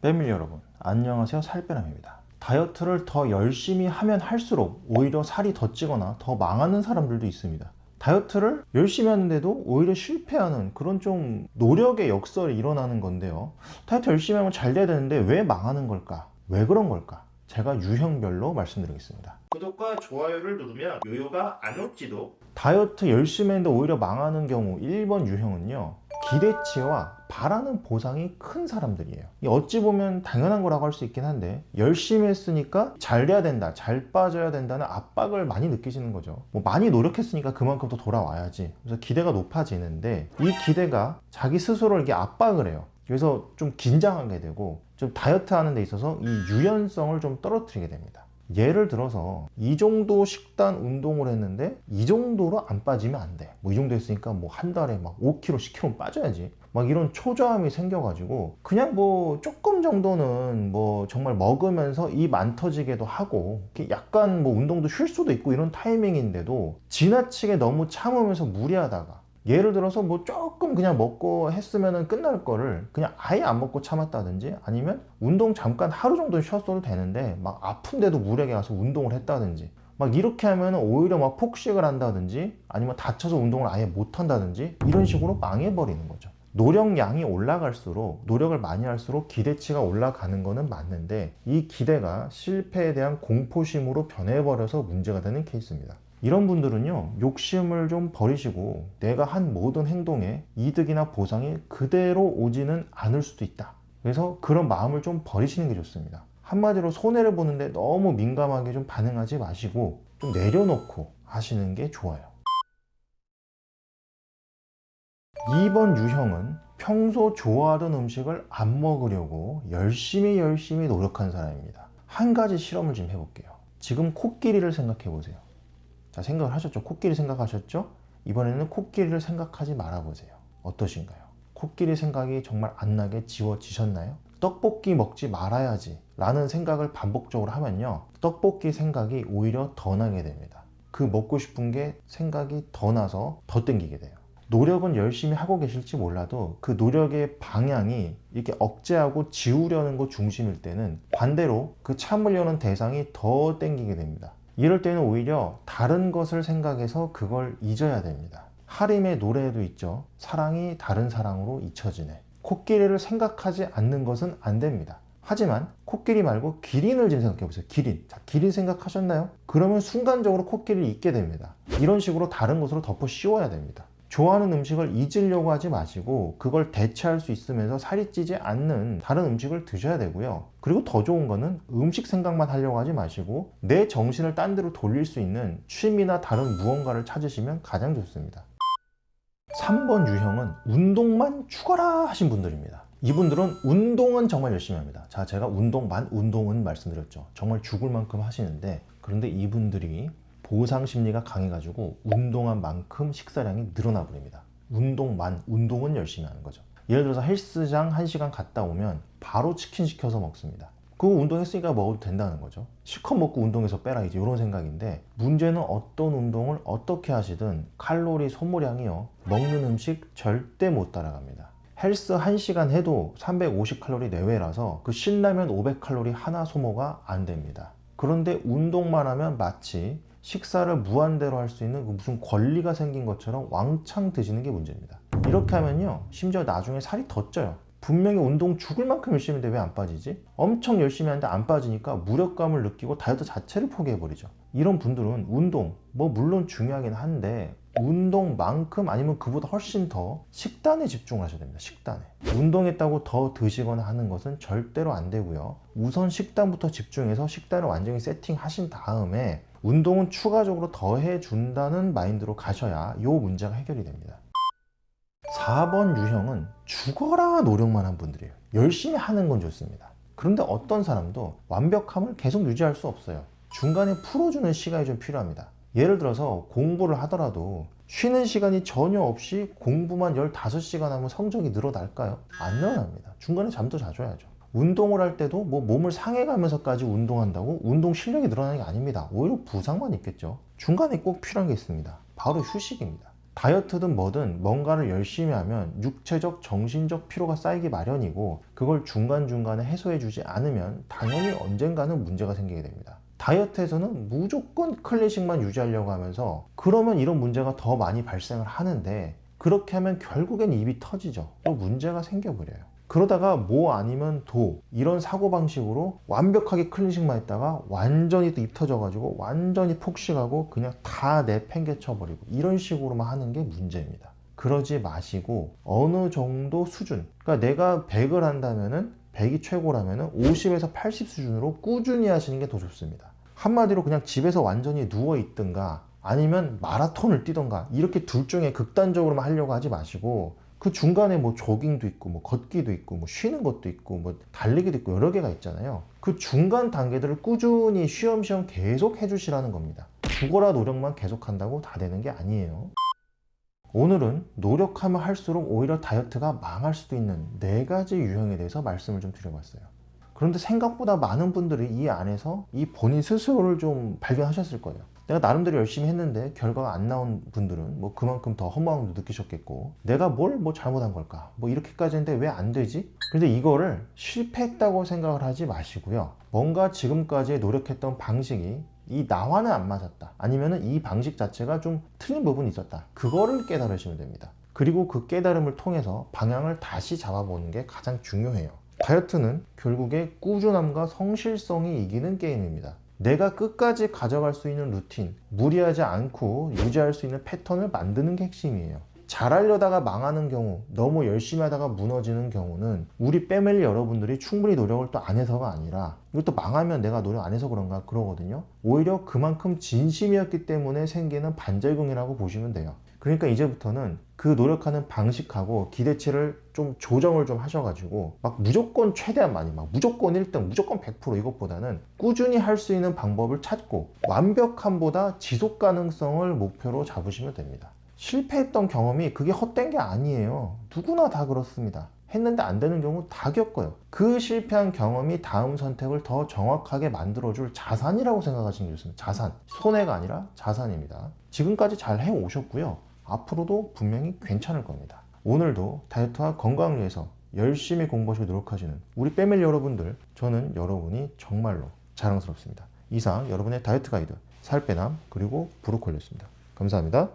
패밀리 여러분, 안녕하세요. 살빼남입니다. 다이어트를 더 열심히 하면 할수록 오히려 살이 더 찌거나 더 망하는 사람들도 있습니다. 다이어트를 열심히 하는데도 오히려 실패하는 그런 좀 노력의 역설이 일어나는 건데요. 다이어트 열심히 하면 잘 돼야 되는데 왜 망하는 걸까? 왜 그런 걸까? 제가 유형별로 말씀드리겠습니다. 구독과 좋아요를 누르면 요요가 안 올지도 다이어트 열심히 했는데 오히려 망하는 경우 1번 유형은요 기대치와 바라는 보상이 큰 사람들이에요. 이 어찌 보면 당연한 거라고 할 수 있긴 한데 열심히 했으니까 잘 돼야 된다 잘 빠져야 된다는 압박을 많이 느끼시는 거죠. 뭐 많이 노력했으니까 그만큼 또 돌아와야지. 그래서 기대가 높아지는데 이 기대가 자기 스스로를 이게 압박을 해요. 그래서 좀 긴장하게 되고 좀 다이어트 하는 데 있어서 이 유연성을 좀 떨어뜨리게 됩니다. 예를 들어서 이 정도 식단 운동을 했는데 이 정도로 안 빠지면 안 돼. 뭐 이 정도 했으니까 뭐 한 달에 막 5kg, 10kg 빠져야지. 막 이런 초조함이 생겨가지고 그냥 뭐 조금 정도는 뭐 정말 먹으면서 입 안 터지게도 하고 약간 뭐 운동도 쉴 수도 있고 이런 타이밍인데도 지나치게 너무 참으면서 무리하다가 예를 들어서 뭐 조금 그냥 먹고 했으면 끝날 거를 그냥 아예 안 먹고 참았다든지 아니면 운동 잠깐 하루 정도 쉬었어도 되는데 막 아픈데도 무리하게 가서 운동을 했다든지 막 이렇게 하면 오히려 막 폭식을 한다든지 아니면 다쳐서 운동을 아예 못 한다든지 이런 식으로 망해버리는 거죠. 노력량이 올라갈수록 노력을 많이 할수록 기대치가 올라가는 거는 맞는데 이 기대가 실패에 대한 공포심으로 변해버려서 문제가 되는 케이스입니다. 이런 분들은요, 욕심을 좀 버리시고 내가 한 모든 행동에 이득이나 보상이 그대로 오지는 않을 수도 있다. 그래서 그런 마음을 좀 버리시는 게 좋습니다. 한마디로 손해를 보는데 너무 민감하게 좀 반응하지 마시고 좀 내려놓고 하시는 게 좋아요. 2번 유형은 평소 좋아하던 음식을 안 먹으려고 열심히 열심히 노력한 사람입니다. 한 가지 실험을 좀 해볼게요. 지금 코끼리를 생각해 보세요. 자, 생각을 하셨죠? 코끼리 생각하셨죠? 이번에는 코끼리를 생각하지 말아보세요. 어떠신가요? 코끼리 생각이 정말 안 나게 지워지셨나요? 떡볶이 먹지 말아야지 라는 생각을 반복적으로 하면요. 떡볶이 생각이 오히려 더 나게 됩니다. 그 먹고 싶은 게 생각이 더 나서 더 땡기게 돼요. 노력은 열심히 하고 계실지 몰라도 그 노력의 방향이 이렇게 억제하고 지우려는 것 중심일 때는 반대로 그 참으려는 대상이 더 땡기게 됩니다. 이럴 때는 오히려 다른 것을 생각해서 그걸 잊어야 됩니다. 하림의 노래에도 있죠. 사랑이 다른 사랑으로 잊혀지네. 코끼리를 생각하지 않는 것은 안 됩니다. 하지만 코끼리 말고 기린을 지금 생각해 보세요. 기린. 자, 기린 생각하셨나요? 그러면 순간적으로 코끼리를 잊게 됩니다. 이런 식으로 다른 것으로 덮어 씌워야 됩니다. 좋아하는 음식을 잊으려고 하지 마시고 그걸 대체할 수 있으면서 살이 찌지 않는 다른 음식을 드셔야 되고요. 그리고 더 좋은 거는 음식 생각만 하려고 하지 마시고 내 정신을 딴 데로 돌릴 수 있는 취미나 다른 무언가를 찾으시면 가장 좋습니다. 3번 유형은 운동만 죽어라 하신 분들입니다. 이분들은 운동은 정말 열심히 합니다. 자, 제가 운동만 운동은 말씀드렸죠. 정말 죽을 만큼 하시는데 그런데 이분들이 보상 심리가 강해가지고 운동한 만큼 식사량이 늘어나 버립니다. 운동만, 운동은 열심히 하는 거죠. 예를 들어서 헬스장 1시간 갔다 오면 바로 치킨 시켜서 먹습니다. 그거 운동했으니까 먹어도 된다는 거죠. 실컷 먹고 운동해서 빼라 이제 이런 생각인데 문제는 어떤 운동을 어떻게 하시든 칼로리 소모량이요. 먹는 음식 절대 못 따라갑니다. 헬스 1시간 해도 350칼로리 내외라서 그 신라면 500칼로리 하나 소모가 안 됩니다. 그런데 운동만 하면 마치 식사를 무한대로 할 수 있는 그 무슨 권리가 생긴 것처럼 왕창 드시는 게 문제입니다. 이렇게 하면요, 심지어 나중에 살이 더 쪄요. 분명히 운동 죽을 만큼 열심히 했는데 왜 안 빠지지? 엄청 열심히 하는데 안 빠지니까 무력감을 느끼고 다이어트 자체를 포기해버리죠. 이런 분들은 운동, 뭐 물론 중요하긴 한데 운동만큼 아니면 그보다 훨씬 더 식단에 집중을 하셔야 됩니다. 식단에. 운동했다고 더 드시거나 하는 것은 절대로 안 되고요. 우선 식단부터 집중해서 식단을 완전히 세팅하신 다음에 운동은 추가적으로 더해 준다는 마인드로 가셔야 이 문제가 해결이 됩니다. 4번 유형은 죽어라 노력만 한 분들이에요. 열심히 하는 건 좋습니다. 그런데 어떤 사람도 완벽함을 계속 유지할 수 없어요. 중간에 풀어주는 시간이 좀 필요합니다. 예를 들어서 공부를 하더라도 쉬는 시간이 전혀 없이 공부만 15시간 하면 성적이 늘어날까요? 안 늘어납니다. 중간에 잠도 자줘야죠. 운동을 할 때도 뭐 몸을 상해가면서까지 운동한다고 운동 실력이 늘어나는 게 아닙니다. 오히려 부상만 있겠죠. 중간에 꼭 필요한 게 있습니다. 바로 휴식입니다. 다이어트든 뭐든 뭔가를 열심히 하면 육체적, 정신적 피로가 쌓이기 마련이고 그걸 중간중간에 해소해주지 않으면 당연히 언젠가는 문제가 생기게 됩니다. 다이어트에서는 무조건 클래식만 유지하려고 하면서 그러면 이런 문제가 더 많이 발생을 하는데 그렇게 하면 결국엔 입이 터지죠. 또 문제가 생겨버려요. 그러다가 뭐 아니면 도 이런 사고방식으로 완벽하게 클래식만 했다가 완전히 또 입 터져가지고 완전히 폭식하고 그냥 다 내팽개쳐버리고 이런 식으로만 하는 게 문제입니다. 그러지 마시고 어느 정도 수준 그러니까 내가 100을 한다면은 100이 최고라면은 50에서 80 수준으로 꾸준히 하시는 게 더 좋습니다. 한마디로 그냥 집에서 완전히 누워 있든가 아니면 마라톤을 뛰던가 이렇게 둘 중에 극단적으로만 하려고 하지 마시고 그 중간에 뭐 조깅도 있고 뭐 걷기도 있고 뭐 쉬는 것도 있고 뭐 달리기도 있고 여러 개가 있잖아요. 그 중간 단계들을 꾸준히 쉬엄쉬엄 계속 해주시라는 겁니다. 죽어라 노력만 계속한다고 다 되는 게 아니에요. 오늘은 노력하면 할수록 오히려 다이어트가 망할 수도 있는 네 가지 유형에 대해서 말씀을 좀 드려봤어요. 그런데 생각보다 많은 분들이 이 안에서 이 본인 스스로를 좀 발견하셨을 거예요. 내가 나름대로 열심히 했는데 결과가 안 나온 분들은 뭐 그만큼 더 허무함도 느끼셨겠고 내가 뭘 뭐 잘못한 걸까 뭐 이렇게까지 했는데 왜 안 되지? 근데 이거를 실패했다고 생각을 하지 마시고요. 뭔가 지금까지 노력했던 방식이 이 나와는 안 맞았다. 아니면은 이 방식 자체가 좀 틀린 부분이 있었다. 그거를 깨달으시면 됩니다. 그리고 그 깨달음을 통해서 방향을 다시 잡아보는 게 가장 중요해요. 다이어트는 결국에 꾸준함과 성실성이 이기는 게임입니다. 내가 끝까지 가져갈 수 있는 루틴, 무리하지 않고 유지할 수 있는 패턴을 만드는 게 핵심이에요. 잘하려다가 망하는 경우, 너무 열심히 하다가 무너지는 경우는 우리 패밀리 여러분들이 충분히 노력을 또 안 해서가 아니라 이것도 망하면 내가 노력 안 해서 그런가 그러거든요. 오히려 그만큼 진심이었기 때문에 생기는 반작용이라고 보시면 돼요. 그러니까 이제부터는 그 노력하는 방식하고 기대치를 좀 조정을 좀 하셔가지고 막 무조건 최대한 많이 막 무조건 1등 무조건 100% 이것보다는 꾸준히 할 수 있는 방법을 찾고 완벽함보다 지속 가능성을 목표로 잡으시면 됩니다. 실패했던 경험이 그게 헛된 게 아니에요. 누구나 다 그렇습니다. 했는데 안 되는 경우 다 겪어요. 그 실패한 경험이 다음 선택을 더 정확하게 만들어줄 자산이라고 생각하시는 게 좋습니다. 자산. 손해가 아니라 자산입니다. 지금까지 잘 해오셨고요. 앞으로도 분명히 괜찮을 겁니다. 오늘도 다이어트와 건강을 위해서 열심히 공부하시고 노력하시는 우리 패밀리 여러분들, 저는 여러분이 정말로 자랑스럽습니다. 이상 여러분의 다이어트 가이드, 살빼남, 그리고 브로콜리였습니다. 감사합니다.